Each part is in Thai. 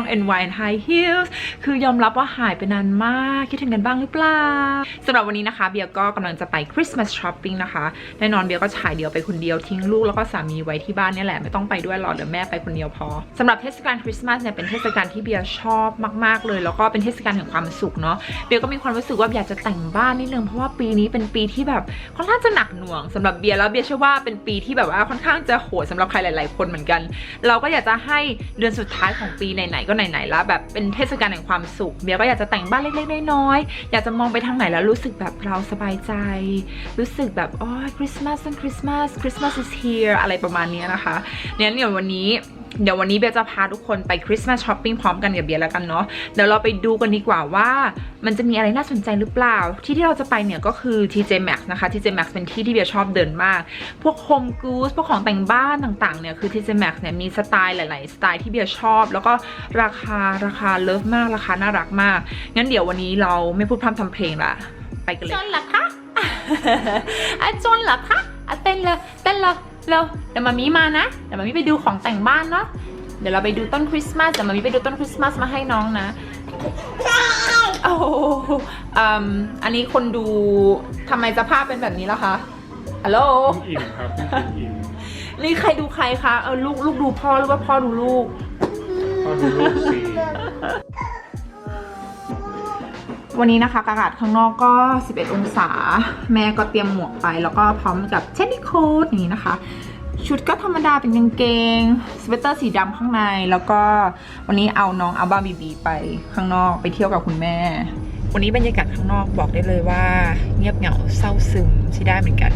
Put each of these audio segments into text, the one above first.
้อง N Y and High Heels คือยอมรับว่าหายไปนานมาก คิดถึงกันบ้างหรือเปล่าสำหรับวันนี้นะคะเบียก็กำลังจะไป Christmas shopping นะคะ แน่นอนเบียก็ฉายเดียวไปคนเดียวทิ้งลูกแล้วก็สามีไว้ที่บ้านนี่แหละไม่ต้องไปด้วยหรอกเดี๋ยวแม่ไปคนเดียวพอสำหรับเทศกาลคริสต์มาสเนี่ยเป็นเทศกาลที่เบียร์ชอบมาก ๆเลย แล้วก็เป็นเทศกาลแห่งความสุขเนาะเบียร์ก็มีความรู้สึกว่าอยากจะแต่งบ้านนิดนึงเพราะว่าปีนี้เป็นปีที่แบบค่อนข้างจะหนักหน่วงสำหรับเบียร์แล้วเบียร์เชื่อว่าเป็นปีที่แบบว่าค่อนข้างจะโหดสำหรับใครหลาย ๆ คนเหมือนกัน เราก็อยากจะให้เดือนสุดท้ายของปีไหน ๆก็ไหนๆแล้วแบบเป็นเทศกาลแห่งความสุขเบียก็อยากจะแต่งบ้านเล็กๆน้อยๆอยากจะมองไปทางไหนแล้วรู้สึกแบบเราสบายใจ รู้สึกแบบอ๋อคริสต์มาสต้นคริสต์มาสคริสต์มาส is here อะไรประมาณนี้นะคะเนี่ยเนี่ยวันนี้ เดี๋ยววันนี้เบียจะพาทุกคนไปคริสต์มาสช้อปปิ้งพร้อมกันกับเบียร์แล้วกันเนาะเดี๋ยวเราไปดูกันดีกว่าว่า มันจะมีอะไรน่าสนใจหรือเปล่า ที่ที่เราจะไปเนี่ยก็คือ TJ Maxx นะคะ TJ Maxx เป็นที่ที่เบียร์ชอบเดินมาก พวก Home Goods พวกของแต่งบ้านต่างๆเนี่ยคือ TJ Maxx เนี่ยมีสไตล์หลาย ๆ สไตล์ที่เบียร์ชอบ แล้วก็ราคาราคาเลิฟมากราคาน่ารักมาก งั้นเดี๋ยววันนี้เราไม่พูดพร่ำทำเพลงละไปกันเลยจนเหรอคะอะจนเหรอคะอะเต้นเลยเต้นเลย เร็วเดี๋ยวมามีมานะ เดี๋ยวมามีไปดูของแต่งบ้านเนาะ เดี๋ยวเราไปดูต้นคริสต์มาส เดี๋ยวมามีไปดูต้นคริสต์มาสมาให้น้องนะโอ้โหอืมอันนี้คนดูทำไมสภาพเป็นแบบนี้ล่ะคะ ฮัลโหลต้องอิ่มครับต้องกินอิ่มนี่ใครดูใครคะ เออลูกลูกดูพ่อหรือว่าพ่อดูลูกพอดูรูปสี วันนี้นะคะอากาศข้างนอกก็ 11 องศา แม่ก็เตรียมหมวกไป แล้วก็พร้อมกับเชนนี่โค้ทอย่างนี้นะคะ ชุดก็ธรรมดาเป็นกางเกงสเวตเตอร์สีดำข้างใน แล้วก็วันนี้เอาน้องอัลบาบีบีไปข้างนอกไปเที่ยวกับคุณแม่ วันนี้บรรยากาศข้างนอกบอกได้เลยว่า เงียบเหงาเศร้าซึมใช่ได้เหมือนกัน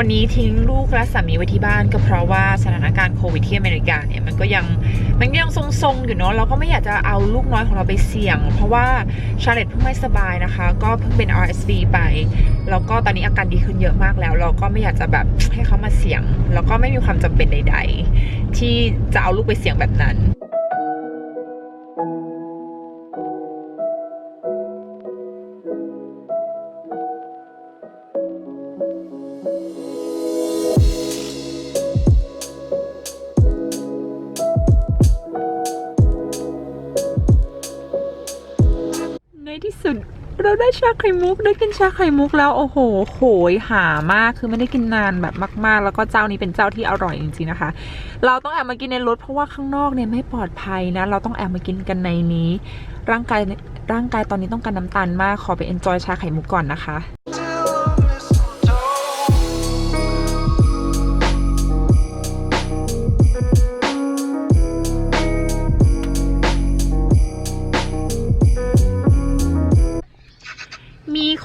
วันนี้ทิ้งลูกและสามีไว้ที่บ้านก็เพราะว่าสถานการณ์โควิดที่อเมริกาเนี่ยมันก็ยังมันก็ยังทรงๆอยู่เนาะเราก็ไม่อยากจะเอาลูกน้อยของเราไปเสี่ยง เพราะว่าชาเลตเพิ่งไม่สบายนะคะ ก็เพิ่งเป็น RSV ไป แล้วก็ตอนนี้อาการดีขึ้นเยอะมากแล้ว เราก็ไม่อยากจะแบบให้เขามาเสี่ยง แล้วก็ไม่มีความจำเป็นใด ๆ ที่จะเอาลูกไปเสี่ยงแบบนั้นาได้ชาไข่มุกได้กินชาไข่มุกแล้วโอ้โหโหยหามากคือไม่ได้กินนานแบบมากๆ แล้วก็เจ้านี้เป็นเจ้าที่อร่อยจริงๆนะคะ เราต้องแอบมากินในรถเพราะว่าข้างนอกเนี่ยไม่ปลอดภัยนะ เราต้องแอบมากินกันในนี้ ร่างกายร่างกายตอนนี้ต้องการน้ำตาลมากขอไปเอนจอยชาไข่มุกก่อนนะคะ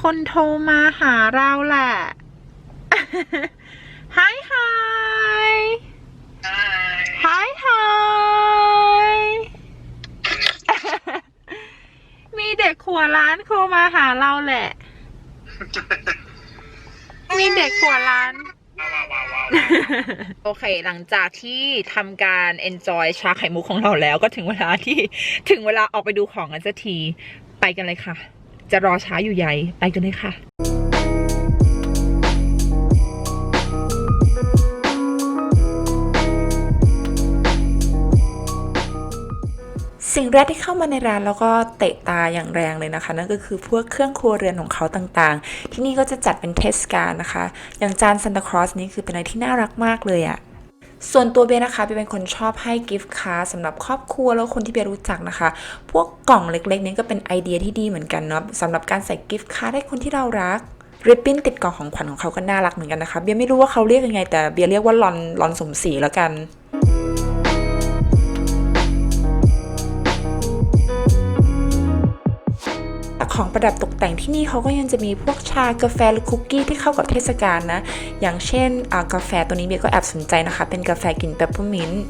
คนโทรมาหาเราแหละ Hi hi Hi hi มีเด็กขัวร้านโทรมาหาเราแหละ มีเด็กขัวร้าน โอเค หลังจากที่ทำการ enjoy ชาไข่มุกของเราแล้ว ก็ถึงเวลาที่ถึงเวลาออกไปดูของกันสักที ไปกันเลยค่ะ จะรอช้าอยู่ใหญ่ไปกันเลยค่ะสิ่งแรกที่เข้ามาในร้านแล้วก็เตะตาอย่างแรงเลยนะคะ นั่นก็คือพวกเครื่องครัวเรือนของเขาต่างๆ ที่นี่ก็จะจัดเป็นเทศกาลนะคะ อย่างจานซันตาครอสนี้คือเป็นอะไรที่น่ารักมากเลยอะ ส่วนตัวเบียนะคะเบียเป็นคนชอบให้กิฟต์คาร์สำหรับครอบครัวแล้วคนที่เบียรู้จักนะคะ พวกกล่องเล็กๆนี้ก็เป็นไอเดียที่ดีเหมือนกันเนาะสำหรับการใส่กิฟต์คาร์ให้คนที่เรารักริบบิ้นติดกล่องของขวัญของเขาก็น่ารักเหมือนกันนะคะเบียไม่รู้ว่าเขาเรียกยังไง แต่เบียเรียกว่าลอนลอนสมศรีแล้วกัน ของประดับตกแต่งที่นี่เขาก็ยังจะมีพวกชากาแฟหรือคุกกี้ที่เข้ากับเทศกาลนะ อย่างเช่นกาแฟตัวนี้เบียก็แอบสนใจนะคะ เป็นกาแฟกลิ่นเปปเปอร์มินต์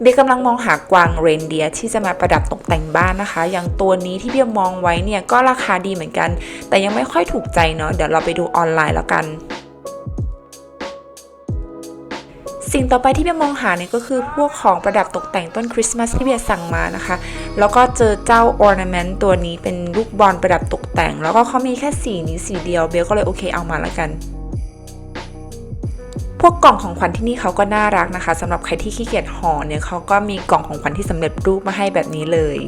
เบียกำลังมองหากวางเรนเดียร์ที่จะมาประดับตกแต่งบ้านนะคะ อย่างตัวนี้ที่เบียมองไว้เนี่ยก็ราคาดีเหมือนกัน แต่ยังไม่ค่อยถูกใจเนาะ เดี๋ยวเราไปดูออนไลน์แล้วกัน สิ่งต่อไปที่เบียมองหาเนี่ยก็คือพวกของประดับตกแต่งต้นคริสต์มาสที่เบียสั่งมานะคะ แล้วก็เจอเจ้า ornament ตัวนี้เป็นลูกบอลประดับตกแต่ง แล้วก็เขามีแค่สีนี้สีเดียวเบลก็เลยโอเคเอามาแล้วกันพวกกล่องของขวัญที่นี่เขาก็น่ารักนะคะสำหรับใครที่ขี้เกียจห่อเนี่ยเขาก็มีกล่องของขวัญที่สำเร็จรูปมาให้แบบนี้เลย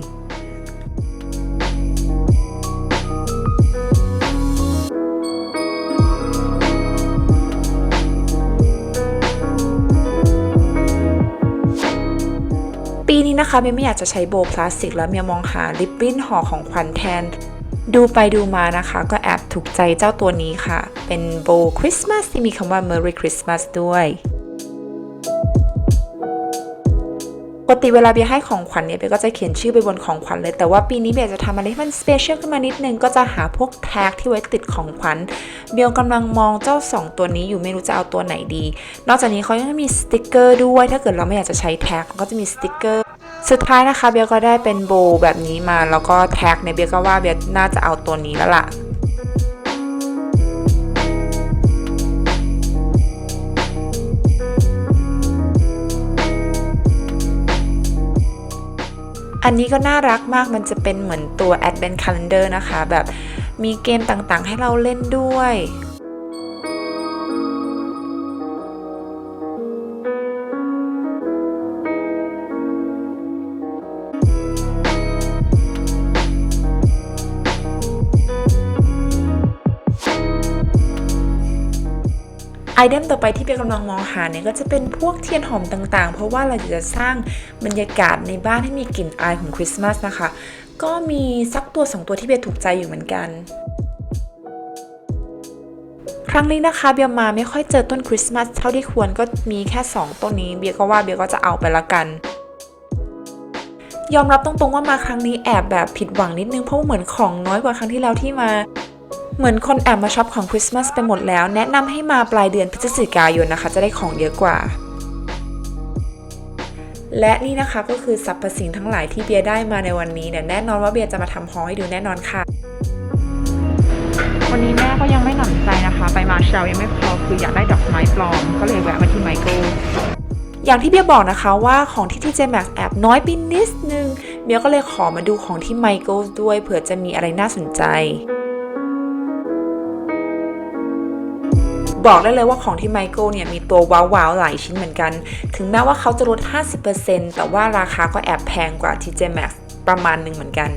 นะคะเมียไม่อยากจะใช้โบพลาสติก แล้วเมียมองหาริบบิ้นห่อของขวัญแทน ดูไปดูมานะคะ ก็แอบถูกใจเจ้าตัวนี้ค่ะ เป็นโบคริสต์มาสที่มีคำว่า Merry Christmas ด้วยปกติเวลาเบียให้ของขวัญเนี่ยเบียก็จะเขียนชื่อไปบนของขวัญเลย แต่ว่าปีนี้เบียจะทำอะไรที่มันสเปเชียลขึ้นมานิดนึง ก็จะหาพวกแท็กที่ไว้ติดของขวัญเบียกำลังมองเจ้า 2 ตัวนี้อยู่ไม่รู้จะเอาตัวไหนดี นอกจากนี้เขายังมีสติกเกอร์ด้วยถ้าเกิดเราไม่อยากจะใช้แท็กก็จะมีสติกเกอร์ สุดท้ายนะคะเบียก็ได้เป็นโบแบบนี้มาแล้วก็แท็กในยเบียก็ว่าเบียน่าจะเอาตัวนี้แล้วล่ะอันนี้ก็น่ารักมาก มันจะเป็นเหมือนตัว Advent Calendar นะคะ แบบมีเกมต่างๆ ให้เราเล่นด้วย ไอเทมต่อไปที่เปียกำลังมองหาเนี่ยก็จะเป็นพวกเทียนหอมต่างๆ เพราะว่าเราจะสร้างบรรยากาศในบ้านให้มีกลิ่นอายของคริสต์มาสนะคะ ก็มีสักตัวสองตัวที่เบียร์ถูกใจอยู่เหมือนกันครั้งนี้นะคะเบียร์มาไม่ค่อยเจอต้นคริสต์มาสเท่าที่ควรก็มีแค่ 2 ต้นนี้เบียร์ก็ว่าเบียร์ก็จะเอาไปละกัน ยอมรับตรงๆว่ามาครั้งนี้แอบแบบผิดหวังนิดนึงเพราะเหมือนของน้อยกว่าครั้งที่แล้วที่มา เหมือนคนแอบมาช็อปของคริสต์มาสไปหมดแล้ว แนะนำให้มาปลายเดือนพฤศจิกายนนะคะ จะได้ของเยอะกว่า และนี่นะคะก็คือสรรพสิ่งทั้งหลายที่เบียร์ได้มาในวันนี้เนี่ยแน่นอนว่าเบียร์จะมาทำฮอลให้ดูแน่นอนค่ะ วันนี้แม่ก็ยังไม่หนำใจนะคะ ไปมาเชลยังไม่พอคืออยากได้ดอกไม้ปลอม ก็เลยแวะมาที่ไมเคิลอย่างที่เบียร์บอกนะคะว่าของที่ที่เจแม็กแอบน้อยไปนิดนึง เบียร์ก็เลยขอมาดูของที่ไมเคิลด้วยเผื่อจะมีอะไรน่าสนใจ บอกได้เลยว่าของที่ไมเคิลเนี่ยมีตัวว้าวๆหลายชิ้นเหมือนกัน ถึงแม้ว่าเขาจะลด 50%แต่ว่าราคาก็แอบแพงกว่า TJ Maxx ประมาณหนึ่งเหมือนกัน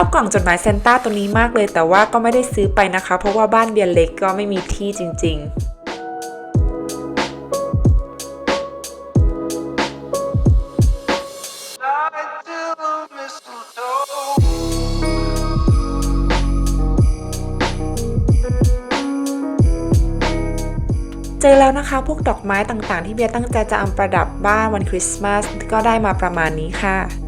อบกล่องจดหมายเซนต้าตัวนี้มากเลย แต่ว่าก็ไม่ได้ซื้อไปนะคะ เพราะว่าบ้านเบียร์เล็กก็ไม่มีที่จริงๆเจอแล้วนะคะ พวกดอกไม้ต่างๆ ที่เบียร์ตั้งใจจะเอาประดับบ้านวันคริสต์มาสก็ได้มาประมาณนี้ค่ะ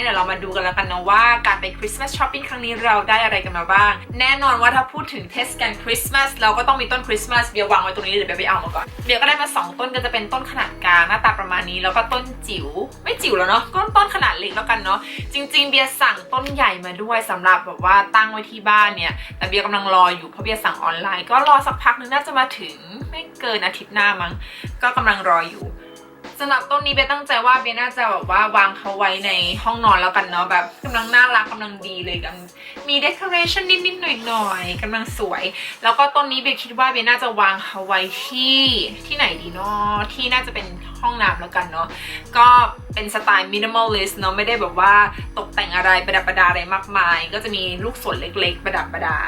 เคเนี่ยเดี๋ยวเรามาดูกันแล้วกันนะว่าการไปคริสต์มาสช้อปปิ้งครั้งนี้เราได้อะไรกันมาบ้าง แน่นอนว่าถ้าพูดถึงเทศกาลคริสต์มาสเราก็ต้องมีต้นคริสต์มาสเบียร์วางไว้ตรงนี้เดี๋ยวเบียไปเอามาก่อนเบียก็ได้มา 2 ต้นก็จะเป็นต้นขนาดกลางหน้าตาประมาณนี้ แล้วก็ต้นจิ๋วไม่จิ๋วแล้วเนาะก็ต้นขนาดเล็กแล้วกันเนาะจริง ๆ เบียร์สั่งต้นใหญ่มาด้วยสำหรับแบบว่าตั้งไว้ที่บ้านเนี่ยแต่เบียร์กำลังรออยู่เพราะเบียร์สั่งออนไลน์ ก็รอสักพักนึงน่าจะมาถึงไม่เกินอาทิตย์หน้ามั้งก็กำลังรออยู่ สำหรับต้นนี้เบตั้งใจว่าเบน่าจะแบบว่าวางเขาไว้ในห้องนอนแล้วกันเนาะแบบกำลังน่ารักกำลังดีเลยกันมีเดคอเรชันนิดๆหน่อยๆกำลังสวย แล้วก็ต้นนี้เบคิดว่าเบน่าจะวางเขาไว้ที่ที่ไหนดีเนาะที่น่าจะเป็นห้องน้ำแล้วกันเนาะก็เป็นสไตล์มินิมอลลิสต์เนาะไม่ได้แบบว่าตกแต่งอะไรประดับประดาอะไรมากมาย ก็จะมีลูกสนเล็กๆ ประดับประดา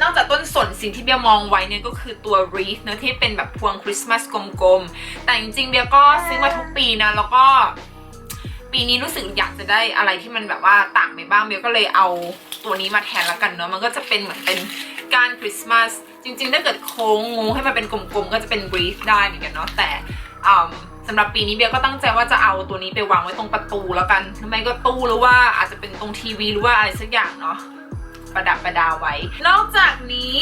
นอกจากต้นสนสิ่งที่เบียร์มองไว้เนี่ยก็คือตัว wreath เนะที่เป็นแบบพวงคริสต์มาสกลมๆ แต่จริงๆเบียร์ก็ซื้อมาทุกปีนะ แล้วก็ปีนี้รู้สึกอยากจะได้อะไรที่มันแบบว่าต่างไปบ้างเบียร์ก็เลยเอาตัวนี้มาแทนแล้วกันเนาะมันก็จะเป็นเหมือนเป็นการคริสต์มาสจริงๆถ้าเกิดโค้งงูให้มันเป็นกลมๆก็จะเป็น wreath ได้เหมือนกันเนาะแต่สำหรับปีนี้เบียร์ก็ตั้งใจว่าจะเอาตัวนี้ไปวางไว้ตรงประตูแล้วกันหรือไม่ก็ตู้หรือว่าอาจจะเป็นตรงทีวีหรือว่าอะไรสักอย่างเนาะ ประดับประดาไว้ นอกจากนี้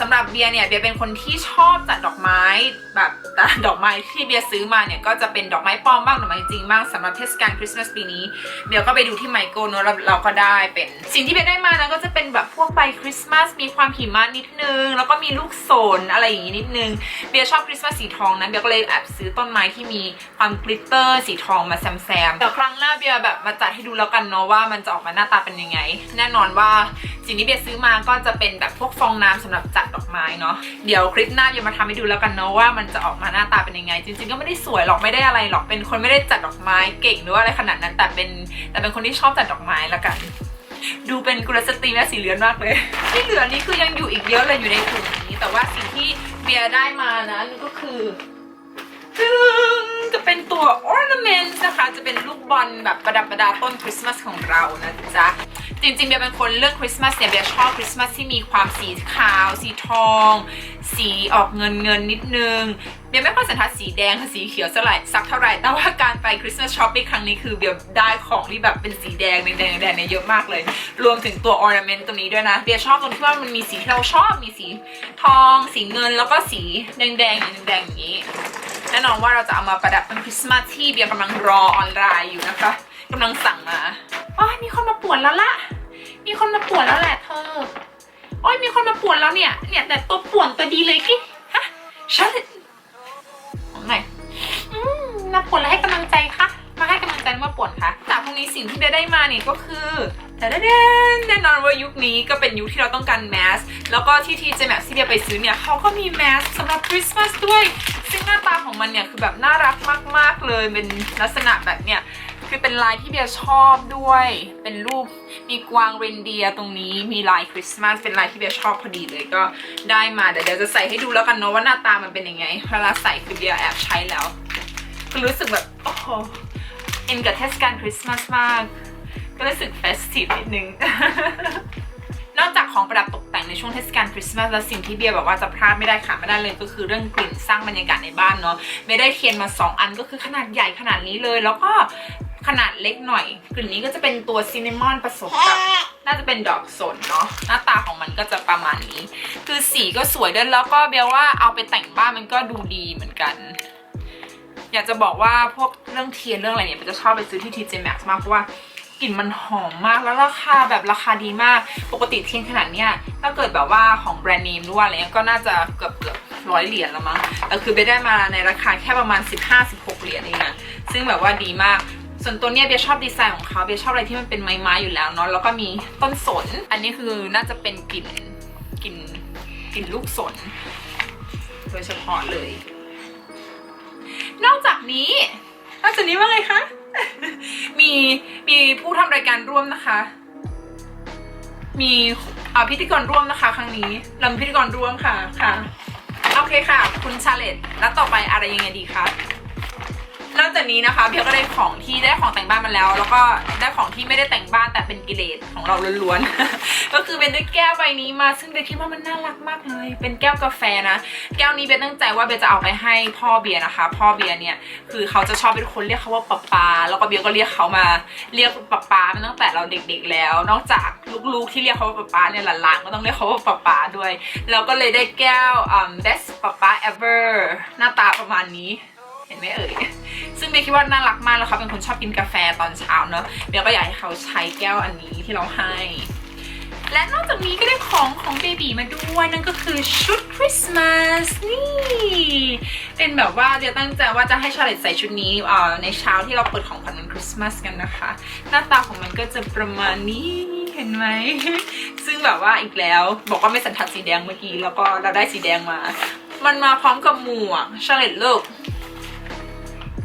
สำหรับเบียร์เนี่ยเบียร์เป็นคนที่ชอบจัดดอกไม้แบบแต่ดอกไม้ที่เบียร์ซื้อมาเนี่ยก็จะเป็นดอกไม้ปลอมบ้างดอกไม้จริงบ้างสำหรับเทศกาลคริสต์มาสปีนี้ เบียร์ก็ไปดูที่ไมโครเนอะเราก็ได้เป็นสิ่งที่เบียร์ได้มานะก็จะเป็นแบบพวกใบคริสต์มาสมีความหิมะนิดนึง แล้วก็มีลูกโสนอะไรอย่างงี้นิดนึงเบียร์ชอบคริสต์มาสสีทองนะเบียร์ก็เลยแอบซื้อต้นไม้ที่มีความกลิตเตอร์สีทองมาแซมๆแต่ครั้งหน้าเบียร์แบบมาจัดให้ดูแล้วกันเนาะว่ามันจะออกมาหน้าตาเป็นยังไง แน่นอนว่าสิงที่เบียร์ซื้อมาก็จะเป็นแบบพวกฟองน้ำสำหรับจัดดอกไม้เนาะเดี๋ยวคลิปหน้าเบียมาทำให้ดูแล้วกันเนาะว่ามันจะออกมาหน้าตาเป็นยังไง จริง ๆ ก็ไม่ได้สวยหรอกไม่ได้อะไรหรอกเป็นคนไม่ได้จัดดอกไม้เก่งหรือว่าอะไรขนาดนั้นแต่เป็นแต่เป็นคนที่ชอบจัดดอกไม้ละกัน ดูเป็นกุลสตรีแม่สีเหลืองมากเลย ที่เหลือนี่คือยังอยู่อีกเยอะเลยอยู่ในถุงนี้ แต่ว่าสิ่งที่เบียร์ได้มานะนั่นก็คือตึง จะเป็นตัว ornament นะคะ จะเป็นลูกบอลแบบประดับประดาต้นคริสต์มาสของเรานะจ๊ะ จริงๆเบียร์เป็นคนเลือกคริสต์มาสเนี่ยเบียร์ชอบคริสต์มาสที่มีความสีขาว สีทอง สีออกเงินเงินนิดนึงเบียร์ไม่ค่อยสันทัดสีแดงกับสีเขียวเท่าไหร่สักเท่าไหร่ แต่ว่าการไปคริสต์มาสช้อปปิ้งครั้งนี้คือเบียร์ได้ของที่แบบเป็นสีแดงแดงแดงเนี่ยเยอะมากเลย รวมถึงตัว ornament ตรงนี้ด้วยนะเบียร์ชอบตรงที่ว่ามันมีสีที่เราชอบมีสีทอง สีเงินแล้วก็สีแดงแดงแดงๆอย่างนี้ แน่นอนว่าเราจะเอามาประดับเป็นคริสต์มาสที่เบียร์กำลังรอออนไลน์อยู่นะคะกำลังสั่งมาอ๋อมีคนมาปวดแล้วล่ะ มีคนมาปวดแล้วแหละเธอโอ้ยมีคนมาปวดแล้วเนี่ย เนี่ยแต่ตัวปวดตัวดีเลยกิฮะฉันไงอืมมาปวดแล้วให้กำลังใจค่ะ มาให้กำลังใจมาป่วนค่ะจากตรงนี้สิ่งที่เบียได้มาเนี่ยก็คือแต่แแน่นอนว่ายุคนี้ก็เป็นยุคที่เราต้องการแมสแล้วก็ที่ทีเจแม็กที่เบียไปซื้อเนี่ยเขาก็มีแมสสำหรับคริสต์มาสด้วย ซึ่งหน้าตาของมันเนี่ยคือแบบน่ารักมาก ๆ เลยเป็นลักษณะแบบเนี่ยคือเป็นลายที่เบียชอบด้วย เป็นรูปมีกวางเรนเดียตรงนี้มีลายคริสต์มาสเป็นลายที่เบียชอบพอดีเลยก็ได้มาเดี๋ยวเดี๋ยวจะใส่ให้ดูแล้วกันเนาะว่าหน้าตามันเป็นยังไงเวลาใส่คือเบียแอบใช้แล้วคือรู้สึกแบบโอ้ อินกับเทศกาลคริสต์มาสมาก ก็รู้สึกเฟสทีฟนิดนึง นอกจากของประดับตกแต่งในช่วงเทศกาลคริสต์มาสแล้วสิ่งที่เบียร์บอกว่าจะพลาดไม่ได้ขาดไม่ได้เลยก็คือเรื่องกลิ่นสร้างบรรยากาศในบ้านเนาะเบียร์ได้เทียนมา 2 อันก็คือขนาดใหญ่ขนาดนี้เลย แล้วก็ขนาดเล็กหน่อย กลิ่นนี้ก็จะเป็นตัวซินนามอนผสมกับน่าจะเป็นดอกสนเนาะหน้าตาของมันก็จะประมาณนี้ คือสีก็สวยด้วยแล้วก็เบียร์ว่าเอาไปแต่งบ้านมันก็ดูดีเหมือนกัน อยากจะบอกว่าพวกเรื่องเทียนเรื่องอะไรเนี่ยเบียร์จะชอบไปซื้อที่ TJ Maxx มากเพราะว่ากลิ่นมันหอมมากแล้วราคาแบบราคาดีมาก ปกติเทียนขนาดเนี้ยถ้าเกิดแบบว่าของแบรนด์เนมด้วยอะไรเงี้ยก็น่าจะเกือบเกือบร้อยเหรียญแล้วมั้งแต่คือไปได้มาในราคาแค่ประมาณ 15-16 เหรียญเองอะซึ่งแบบว่าดีมากส่วนตัวเนี้ยเบียชอบดีไซน์ของเขาเบียชอบอะไรที่มันเป็นไม้ๆอยู่แล้วเนาะแล้วก็มีต้นสน อันนี้คือน่าจะเป็นกลิ่นกลิ่นกลิ่นลูกสน โดยเฉพาะเลย นอกจากนี้ นอกจากนี้ว่าไงคะ มีมีผู้ทำรายการร่วมนะคะ มีอ่าพิธีกรร่วมนะคะ ครั้งนี้เราพิธีกรร่วมค่ะค่ะ โอเคค่ะ คุณชาเลตแล้วต่อไปอะไรยังไงดีคะ นอกจากนี้นะคะเบียร์ก็ได้ของที่ได้ของแต่งบ้านมาแล้ว แล้วก็ได้ของที่ไม่ได้แต่งบ้านแต่เป็นกิเลสของเราล้วนๆ ก็คือเป็นด้วยแก้วใบนี้มาซึ่งเบียร์คิดว่ามันน่ารักมากเลย เป็นแก้วกาแฟนะ แก้วนี้เบียร์ตั้งใจว่าเบียร์จะเอาไปให้พ่อเบียร์นะคะ พ่อเบียร์เนี่ยคือเขาจะชอบเป็นคนเรียกเขาว่าป๊าป๊าแล้วก็เบียร์ก็เรียกเขามาเรียกป๊าป๊ามาตั้งแต่เราเด็กๆแล้ว นอกจากลูกๆที่เรียกเขาว่าป๊าป๊าเนี่ยหลานๆก็ต้องเรียกเขาว่าป๊าป๊าด้วย แล้วก็เลยได้แก้วอ่า best ป๊าป๊า ever หน้าตาประมาณนี้ ห็นไหมเอ่ย ซึ่งเบียร์คิดว่าน่ารักมากแล้วเขาเป็นคนชอบกินกาแฟตอนเช้าเนอะเบียร์ก็อยากให้เขาใช้แก้วอันนี้ที่เราให้ และนอกจากนี้ก็ได้ของของเบบีมาด้วยนั่นก็คือชุดคริสต์มาสนี่เป็นแบบว่าเดี๋ยวตั้งใจว่าจะให้ชาเลตใส่ชุดนี้อ่อในเช้าที่เราเปิดของขวัญวันคริสต์มาสกันนะคะ หน้าตาของมันก็จะประมาณนี้เห็นไหม ซึ่งแบบว่าอีกแล้วบอกว่าไม่สันทัดสีแดงเมื่อกี้ แล้วก็เราได้สีแดงมา มันมาพร้อมกับหมวกชาเลตเลิก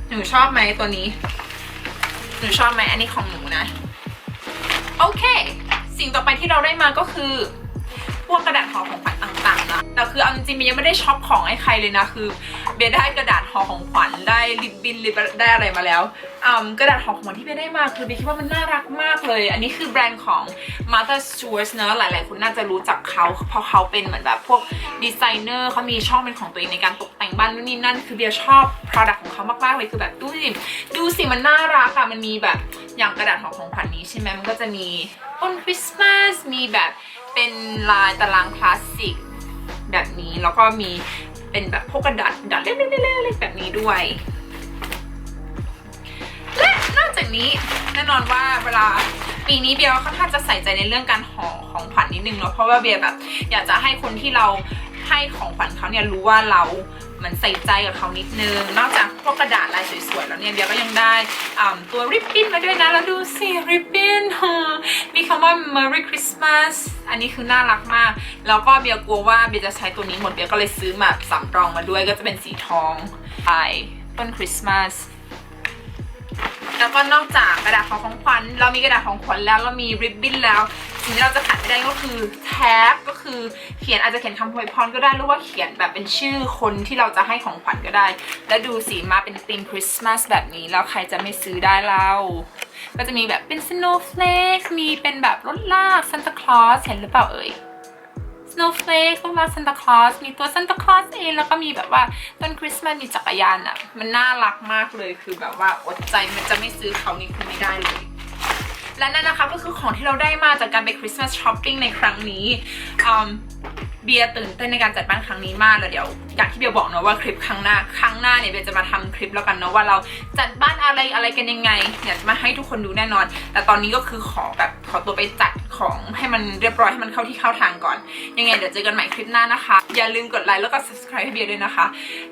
หนูชอบไหมตัวนี้ หนูชอบไหมอันนี้ของหนูนะ โอเค สิ่งต่อไปที่เราได้มาก็คือ พวกกระดาษห่อของขวัญต่าง แต่คือเอาจริงๆเบยังไม่ได้ช็อปของให้ใครเลยนะ คือเบียได้กระดาษห่อของขวัญได้ลิปบินลิปได้อะไรมาแล้วอืมกระดาษห่อของขวัญที่เบียได้มาคือเบียคิดว่ามันน่ารักมากเลย อันนี้คือแบรนด์ของ Martha Stewart เนอะหลายๆคนน่าจะรู้จักเขาเพราะเขาเป็นเหมือนแบบพวกดีไซเนอร์เขามีช่องเป็นของตัวเองในการตกแต่งบ้านนู่นนี่นั่น คือเบียชอบ product ของเขามากๆเลยคือแบบดูสิดูสิมันน่ารักอะมันมีแบบอย่างกระดาษห่อของขวัญนี้ใช่ไหมมันก็จะมีต้นคริสต์มาสมีแบบเป็นลายตารางพลาสติก แบบนี้แล้วก็มีเป็นแบบพวกกระดาษดัดาษเล็กๆแบบนี้ด้วย และนอกจากนี้แน่นอนว่าเวลาปีนี้เบียร์ค่อนข้างจะใส่ใจในเรื่องการห่อของขวัญนิดนึงเนาะเพราะว่าเบียร์แบบ อยากจะให้คนที่เราให้ของขวัญเขาเนี่ยรู้ว่าเรา เหมือนใส่ใจกับเขานิดนึง นอกจากพวกกระดาษลายสวยๆแล้วเนี่ยเบียก็ยังได้ตัวริบบิ้นมาด้วยนะแล้วดูสิริบบิ้นมีคำว่า Merry Christmas อันนี้คือน่ารักมาก แล้วก็เบียกลัวว่าเบียจะใช้ตัวนี้หมดเบียก็เลยซื้อมาสำรองมาด้วยก็จะเป็นสีทองลายต้นคริสต์มาส แล้วก็นอกจากกระดาษของของขวัญเรามีกระดาษของขวัญแล้วเรามีริบบิ้นแล้วสิ่งที่เราจะขาดไม่ได้ก็คือแท็บก็คือเขียนอาจจะเขียนคำอวยพรก็ได้หรือว่าเขียนแบบเป็นชื่อคนที่เราจะให้ของขวัญก็ได้ แล้วดูสีมาเป็นธีมคริสต์มาสแบบนี้แล้วใครจะไม่ซื้อได้เราก็จะมีแบบเป็น snowflake มีเป็นแบบรถลาก Santa Claus เห็นหรือเปล่าเอ่ย snowflake รถลาก Santa Claus มีตัวซันตาคลอสเองแล้วก็มีแบบว่าต้นคริสต์มาสมีจักรยานอะมันน่ารักมากเลยคือแบบว่าอดใจมันจะไม่ซื้อเขานี่คือไม่ได้เลยและนั่นนะคะก็คือของที่เราได้มาจากการไปคริสต์มาสช้อปปิ้งในครั้งนี้อืม เบียร์ตื่นเต้นในการจัดบ้านครั้งนี้มากเลยเดี๋ยวอย่างที่เบียร์บอกเนอะว่าคลิปครั้งหน้าครั้งหน้าเนี่ยเบียร์จะมาทำคลิปแล้วกันเนอะว่าเราจัดบ้านอะไรอะไรกันยังไงเนี่ยจะมาให้ทุกคนดูแน่นอน แต่ตอนนี้ก็คือขอแบบขอตัวไปจัดของให้มันเรียบร้อยให้มันเข้าที่เข้าทางก่อน ยังไงเดี๋ยวเจอกันใหม่คลิปหน้านะคะ อย่าลืมกดไลค์แล้วก็ subscribe ให้เบียร์ด้วยนะคะ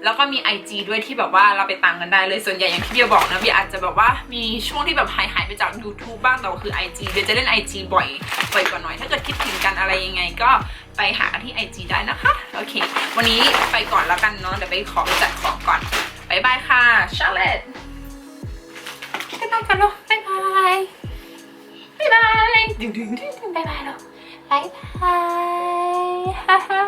แล้วก็มี IG ด้วยที่แบบว่าเราไปตามกันได้เลยส่วนใหญ่อย่างที่เบียร์บอกนะเบียร์อาจจะแบบว่ามีช่วงที่แบบหายหายไปจาก YouTube บ้างแต่ว่าคือ IG เบียร์จะเล่น IG บ่อยบ่อยกว่าน่อย ถ้าเกิดคิดถึงกันอะไรยังไงก็ ไปหากันที่ IG ได้นะคะ โอเค วันนี้ไปก่อนแล้วกันเนาะเดี๋ยวไปขอไปจัดของก่อนบายบายค่ะชาร์ลตบ๊ายบายกันเนาะบ๊ายบายบ๊ายบายดึงดึงดึงดึงบ๊ายบายเนาะบ๊ายบายฮ่าฮ่า